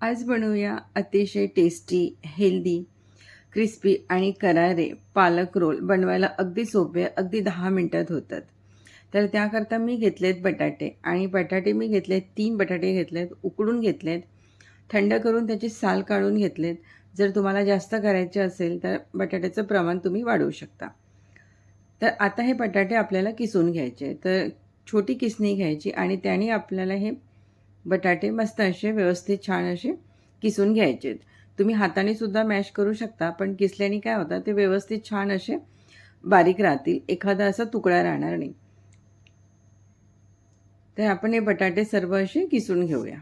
आज बनवूया अतिशय टेस्टी हेल्दी क्रिस्पी आणि करारे पालक रोल बनवायला अगदी सोपे अगदी दहा मिनटात होतात. तर त्याकरता मी घेतलेत बटाटे आणि बटाटे मी घेतलेत तीन बटाटे घेतलेत उकडून घेतलेत थंड करून त्याची साल काढून घेतलेत. जर तुम्हाला जास्त करायचे असेल तर बटाट्याचं प्रमाण तुम्ही वाढवू शकता. तर आता हे बटाटे आपल्याला किसून घ्यायचे तर छोटी किसणी घ्यायची आणि त्याने आपल्याला हे बटाटे मस्त असे व्यवस्थित छान असे किसून घ्यायचे तुम्ही हाताने सुद्धा मॅश करू शकता पण किसल्याने काय होतं ते व्यवस्थित छान असे बारीक राहतील. एखादा असा तुकडा राहणार नाही. तर आपण हे बटाटे सर्व असे किसून घेऊया.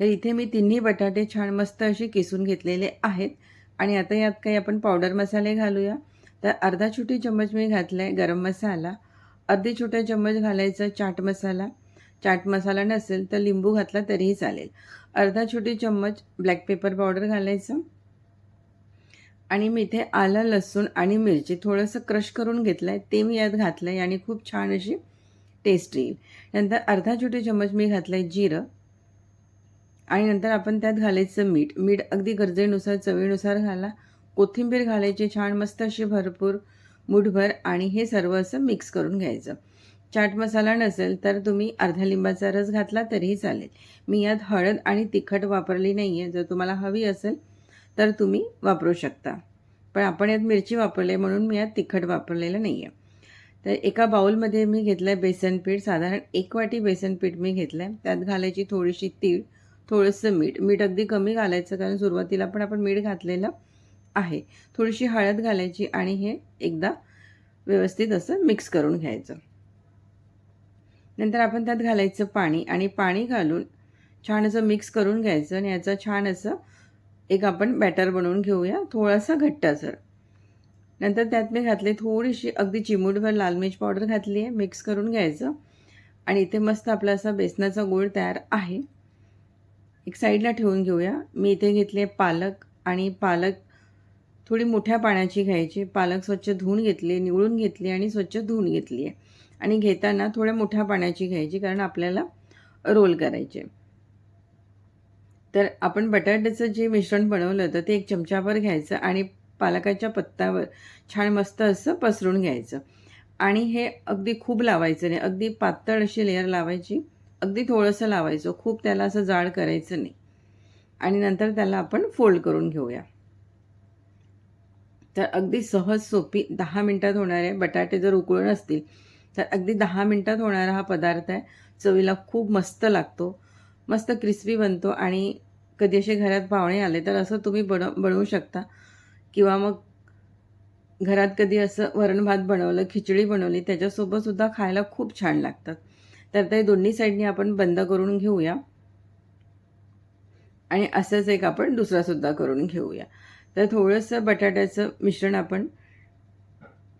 तर इथे मी तिन्ही बटाटे छान मस्त असे किसून घेतलेले आहेत. आणि आता यात काही आपण पावडर मसाले घालूया. तर अर्धा छोटी चम्मच मी घातला आहे गरम मसाला अर्धी छोटा चम्मच घालायचा चाट मसाला चाट मसाला नसेल तर लिंबू घातला तरीही चालेल. अर्धा छोटी चम्मच ब्लॅक पेपर पावडर घालायचं. आणि मी इथे आलं लसूण आणि मिरची थोडंसं क्रश करून घेतलं आहे ते मी यात घातलं आहे आणि खूप छान अशी टेस्ट येईल. नंतर अर्धा छोटी चम्मच मी घातलं आहे जिरं. आणि नंतर आपण त्यात घालायचं मीठ. मीठ अगदी गरजेनुसार चवीनुसार घाला. कोथिंबीर घालायची छान मस्त अशी भरपूर मुठभर आणि हे सर्व असं मिक्स करून घ्यायचं. चाट मसाला नसेल तर तुम्ही अर्धा लिंबाचा रस घातला तरीही चालेल. मी यात हळद आणि तिखट वापरली नाही आहे जर तुम्हाला हवी असेल तर तुम्ही वापरू शकता. पण आपण यात मिरची वापरली म्हणून मी यात तिखट वापरलेलं नाही आहे तर एका बाऊलमध्ये मी घेतलं आहे बेसन पीठ. साधारण एक वाटी बेसन पीठ मी घेतलं आहे त्यात घालायची थोडीशी तीळ थोडंसं मीठ. मीठ अगदी कमी घालायचं कारण सुरुवातीला पण आपण मीठ घातलेलं आहे. थोडीशी हळद घालायची आणि हे एकदा व्यवस्थित असं मिक्स करून घ्यायचं. नंतर आपण त्यात घालायचं पाणी आणि पाणी घालून छान असं मिक्स करून घ्यायचं आणि याचं छान असं एक आपण बॅटर बनवून घेऊया थोडासा घट्टासर नंतर त्यात मी घातले थोडीशी अगदी चिमूटभर लाल मिर्च पावडर घातली आहे मिक्स करून घ्यायचं. आणि इथे मस्त आपला असा बेसनाचा गोळ तयार आहे. एक साईडला ठेवून घेऊया. मी इथे घेतले पालक आणि पालक थोडी मोठ्या पाण्याची घ्यायची. पालक स्वच्छ धुवून घेतली निवळून घेतली आणि स्वच्छ धुवून घेतली. आहे आणि घेताना थोड्या मोठ्या पाण्याची घ्यायची कारण आपल्याला रोल करायचे. तर आपण बटाट्याचं जे मिश्रण बनवलं होतं ते एक चमचाभर घ्यायचं आणि पालकाच्या पत्तावर छान मस्त असं पसरून घ्यायचं. आणि हे अगदी खूप लावायचं नाही. अगदी पातळ अशी लेअर लावायची. अगदी थोडंसं लावायचं. खूप त्याला असं जाड करायचं नाही. आणि नंतर त्याला आपण फोल्ड करून घेऊया. तर अगदी सहज सोपी दहा मिनटात होणारे बटाटे जर उकळून असतील तर अगदी दहा मिनटात होणारा हा पदार्थ आहे चवीला खूप मस्त लागतो मस्त क्रिस्पी बनतो आणि कधी असे घरात पाहुणे आले तर असं तुम्ही बनव बनवू शकता. किंवा मग घरात कधी असं वरण भात बनवलं खिचडी बनवली त्याच्यासोबतसुद्धा खायला खूप छान लागतात. तर ते दोन्ही साईडनी आपण बंद करून घेऊया. आणि असंच एक आपण दुसरासुद्धा करून घेऊया. तर थोडंसं बटाट्याचं मिश्रण आपण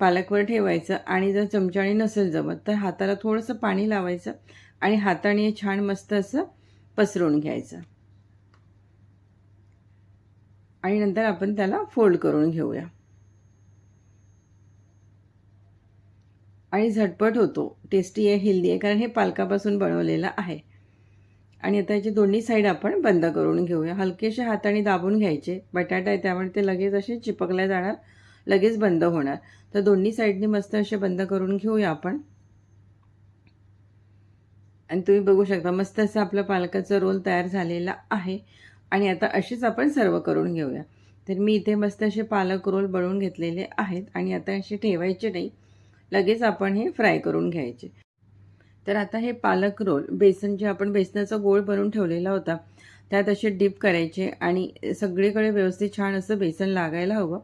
पालकवर ठेवायचं आणि जर चमच्याने नसेल जमत तर हाताला थोडंसं पाणी लावायचं आणि हाताने छान मस्त असं पसरवून घ्यायचं. आणि नंतर आपण त्याला फोल्ड करून घेऊया. आणि झटपट होतो. टेस्टी आहे हेल्दी आहे कारण हे पालकापासून बनवलेलं आहे. आणि आता याची दोन्ही साईड आपण बंद करून घेऊया. हलकेसे हाताने दाबून घ्यायचे. बटाटा आहे त्यामुळे ते लगेच असे चिपकल्या जाणार. लगेच बंद होणार. तर दोन्ही साईडने मस्त असे बंद करून घेऊया आपण. आणि तुम्ही बघू शकता मस्त असं आपलं पालकाचा रोल तयार झालेला आहे. आणि आता अशीच आपण सर्व करून घेऊया. तर मी इथे मस्त असे पालक रोल बनवून घेतलेले आहेत. आणि आता असे ठेवायचे नाही. लगेच आपण हे फ्राय करून घ्यायचे. तर आता हे पालक रोल बेसन जे आपण बेसनाचा गोळ बनवून ठेवलेला होता त्यात असे डीप करायचे आणि सगळीकडे व्यवस्थित छान असं बेसन लागायला हवं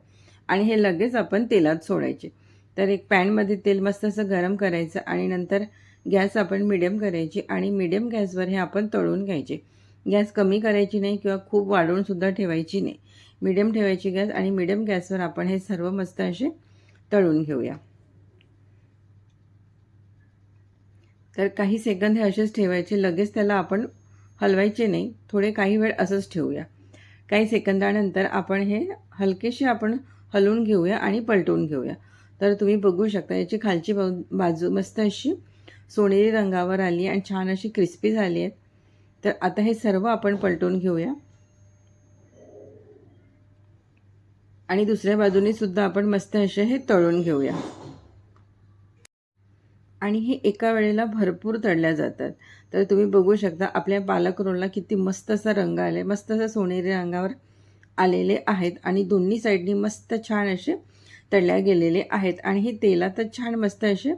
आणि हे लगेच आपण तेलात सोडायचे. तर एक पॅनमध्ये तेल मस्त असं गरम करायचं आणि नंतर गॅस आपण मिडियम करायची आणि मिडियम गॅसवर हे आपण तळून घ्यायचे. गॅस कमी करायची नाही किंवा खूप वाढवूनसुद्धा ठेवायची नाही. मिडियम ठेवायची गॅस आणि मिडियम गॅसवर आपण हे सर्व मस्त असे तळून घेऊया. तर काही सेकंद हे असेच ठेवायचे. लगेच त्याला आपण हलवायचे नाही. थोडे काही वेळ असंच ठेवूया. काही सेकंदानंतर आपण हे हलकेशी आपण हलवून घेऊया आणि पलटवून घेऊया. तर तुम्ही बघू शकता याची खालची बाजू मस्त अशी सोनेरी रंगावर आली आणि छान अशी क्रिस्पी झाली आहेत तर आता हे सर्व आपण पलटून घेऊया. आणि दुसऱ्या बाजूने सुद्धा आपण मस्त असे हे तळून घेऊया. आणि हे एका वेळेला भरपूर तळल्या जातात. तर तुम्ही बघू शकता आपल्या पालक रोलला किती मस्त असा रंग आले मस्त असं सोनेरी रंगावर आलेले आहेत आणि दोन्ही साईडनी मस्त छान असे तळल्या गेलेले आहेत आणि हे तेलातच छान मस्त असे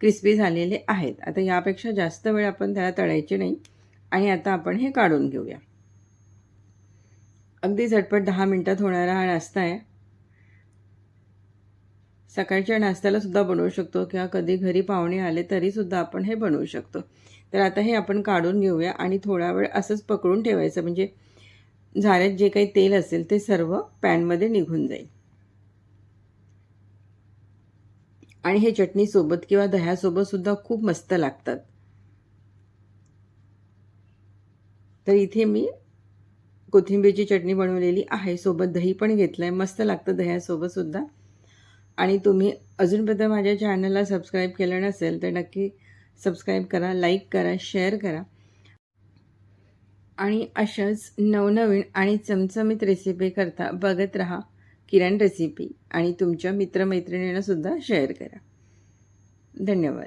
क्रिस्पी झालेले आहेत. आता यापेक्षा जास्त वेळ आपण त्याला तळायचे नाही आणि आता आपण हे काढून घेऊया. अगदी झटपट दहा मिनटात होणारा हा नाश्ता आहे. सकाळच्या नाश्त्याला सुद्धा बनवू शकतो किंवा कधी घरी पाहुणे आले तरीसुद्धा आपण हे बनवू शकतो. तर आता हे आपण काढून घेऊया आणि थोडा वेळ असंच पकडून ठेवायचं. म्हणजे झाऱ्यात जे काही तेल असेल ते सर्व पॅनमध्ये निघून जाईल. आणि हे चटणीसोबत किंवा दह्यासोबत सुद्धा खूप मस्त लागतात. तर इथे मी कोथिंबीरची चटणी बनवलेली आहे. सोबत दही पण घेतलं आहे मस्त लागतं दह्यासोबत सुद्धा. आणि तुम्ही अजूनपर्यंत माझ्या चॅनलला सबस्क्राईब केलं नसेल तर नक्की सबस्क्राईब करा लाईक करा शेअर करा. आणि अशाच नवनवीन आणि चमचमीत रेसिपी करता बघत राहा किरण रेसिपी आणि तुमच्या मित्रमैत्रिणींनासुद्धा शेअर करा. धन्यवाद.